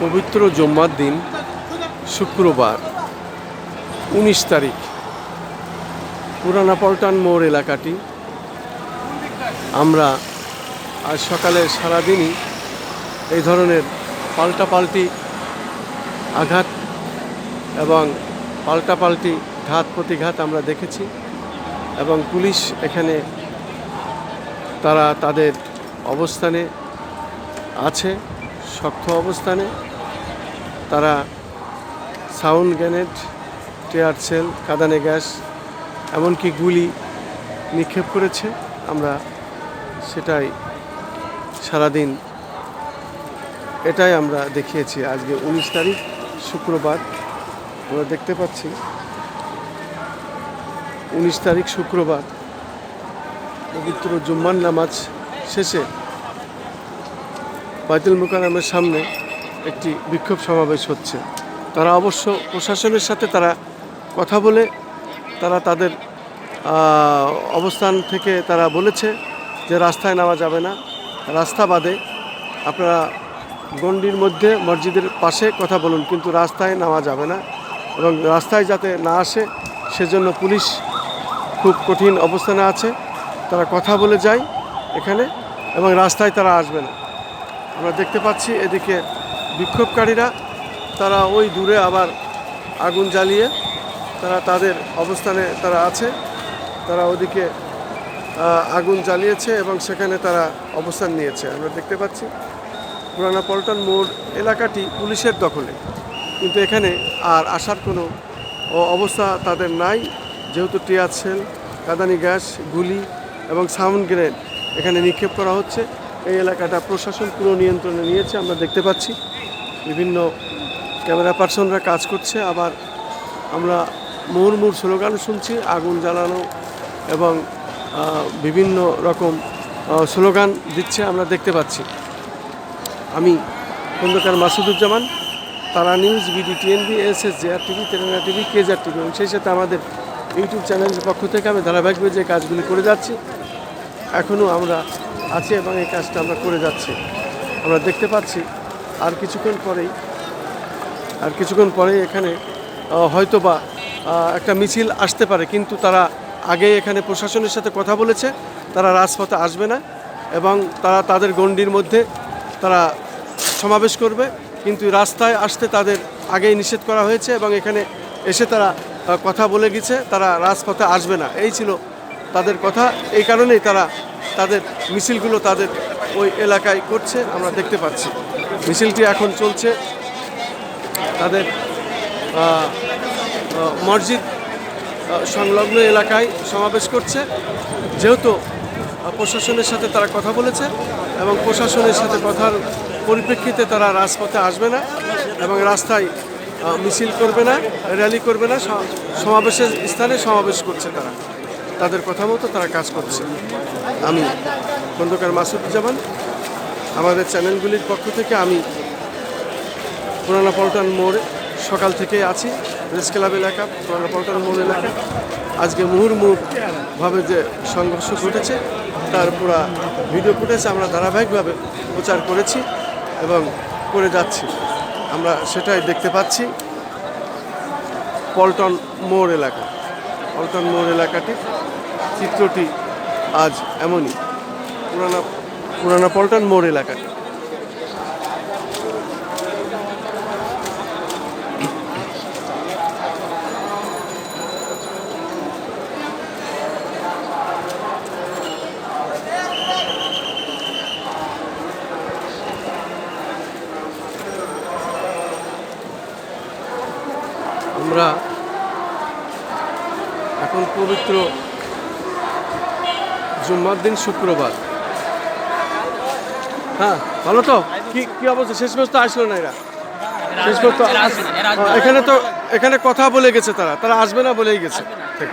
পবিত্র জম্মার দিন, শুক্রবার, উনিশ তারিখ। পুরানা পল্টন মোড় এলাকাটি। আমরা আজ সকালে সারাদিনই এই ধরনের পাল্টাপাল্টি আঘাত এবং পাল্টাপাল্টি ঘাত, প্রতিঘাত আমরা দেখেছি এবং পুলিশ এখানে তারা তাদের অবস্থানে আছে, শক্ত অবস্থানে। তারা সাউন্ড গ্যানেট টেয়ার সেল, কাদানে গ্যাস, এমনকি গুলি নিক্ষেপ করেছে। আমরা সেটাই সারাদিন এটাই আমরা দেখিয়েছি আজকে উনিশ তারিখ, শুক্রবার। আমরা দেখতে পাচ্ছি উনিশ তারিখ, শুক্রবার, পবিত্র জুম্মার নামাজ শেষে। বাইতুল মোকারমের সামনে একটি বিক্ষোভ সমাবেশ হচ্ছে। তারা অবশ্য প্রশাসনের সাথে তারা কথা বলে, তারা তাদের অবস্থান থেকে তারা বলেছে যে রাস্তায় নেওয়া যাবে না, রাস্তা বাদে আপনারা গণ্ডির মধ্যে মসজিদের পাশে কথা বলুন, কিন্তু রাস্তায় নেওয়া যাবে না এবং রাস্তায় যাতে না আসে, সেজন্য পুলিশ খুব কঠিন অবস্থানে আছে। তারা কথা বলে যায় এখানে এবং রাস্তায় তারা আসবে না। আমরা দেখতে পাচ্ছি এদিকে বিক্ষোভকারীরা, তারা ওই দূরে আবার আগুন জ্বালিয়ে তারা তাদের অবস্থানে তারা আছে। তারা ওদিকে আগুন জ্বালিয়েছে এবং সেখানে তারা অবস্থান নিয়েছে। আমরা দেখতে পাচ্ছি পুরানা পল্টন মোড় এলাকাটি পুলিশের দখলে। কিন্তু এখানে আর আসার কোনো অবস্থা তাদের নাই। যেহেতু টিয়ার সেল, কাদানি গ্যাস, গুলি এবং সাউন্ড গ্রেনেড এখানে নিক্ষেপ করা হচ্ছে। এই এলাকাটা প্রশাসন পুরো নিয়ন্ত্রণে নিয়েছে, আমরা দেখতে পাচ্ছি। বিভিন্ন ক্যামেরা পার্সনরা কাজ করছে, আবার আমরা মুহুর্মুর স্লোগান শুনছি, আগুন জ্বালানো এবং বিভিন্ন রকম স্লোগান দিচ্ছে আমরা দেখতে পাচ্ছি। আমি Khandakar Masuduzzaman, Tara news BD TNB, S S JR TV, Telangana TV কেজার TV এবং সেই সাথে আমাদের ইউটিউব চ্যানেলের পক্ষ থেকে আমি ধারাবাহিকভাবে যে কাজগুলি করে যাচ্ছি এখনও আমরা আছি এবং এই কাজটা আমরা করে যাচ্ছি। আমরা দেখতে পাচ্ছি আর কিছুক্ষণ পরেই, আর কিছুক্ষণ পরেই এখানে হয়তোবা একটা মিছিল আসতে পারে, কিন্তু তারা আগে এখানে প্রশাসনের সাথে কথা বলেছে, তারা রাজপথে আসবে না এবং তারা তাদের গণ্ডির মধ্যে তারা সমাবেশ করবে, কিন্তু রাস্তায় আসতে তাদের আগেই নিষেধ করা হয়েছে এবং এখানে এসে তারা কথা বলে গেছে, তারা রাজপথে আসবে না। এই ছিল তাদের কথা। এই কারণেই তারা তাদের মিছিলগুলো তাদের ওই এলাকায় করছে, আমরা দেখতে পাচ্ছি। মিছিলটি এখন চলছে। তাদের মসজিদ সংলগ্ন এলাকায় সমাবেশ করছে। যেহেতু প্রশাসনের সাথে তারা কথা বলেছে এবং প্রশাসনের সাথে কথার পরিপ্রেক্ষিতে তারা রাজপথে আসবে না এবং রাস্তায় মিছিল করবে না, র্যালি করবে না সমাবেশের স্থানে সমাবেশ করছে তারা। তাদের কথা মতো তারা কাজ করছে। আমি খন্দকার মাসুদুজ্জামান আমাদের চ্যানেলগুলির পক্ষ থেকে আমি পুরানা পল্টন মোড়ে সকাল থেকে আছি প্রেস ক্লাব এলাকা, পুরানা পল্টন মোড় এলাকা। আজকে মুহুর্মুহভাবে যে সংঘর্ষ ঘটেছে, তার পুরা ভিডিও ফুটেজ আমরা ধারাবাহিকভাবে প্রচার করেছি এবং করে যাচ্ছি। আমরা সেটাই দেখতে পাচ্ছি পল্টন মোড় এলাকা। পল্টন মোড় এলাকাটি চিত্রটি আজ এমনই। পুরানা পুরানা পল্টন মোড় এলাকাটি আমরা এখন পবিত্র জুম্মার দিন শুক্রবার। হ্যাঁ ভালো তো? কি কি অবস্থা? শেষ পর্যন্ত আসলো না এরা? শেষ পর্যন্ত এখানে তো এখানে কথা বলে গেছে তারা। তারা আসবে না বলেই গেছে। ঠিক।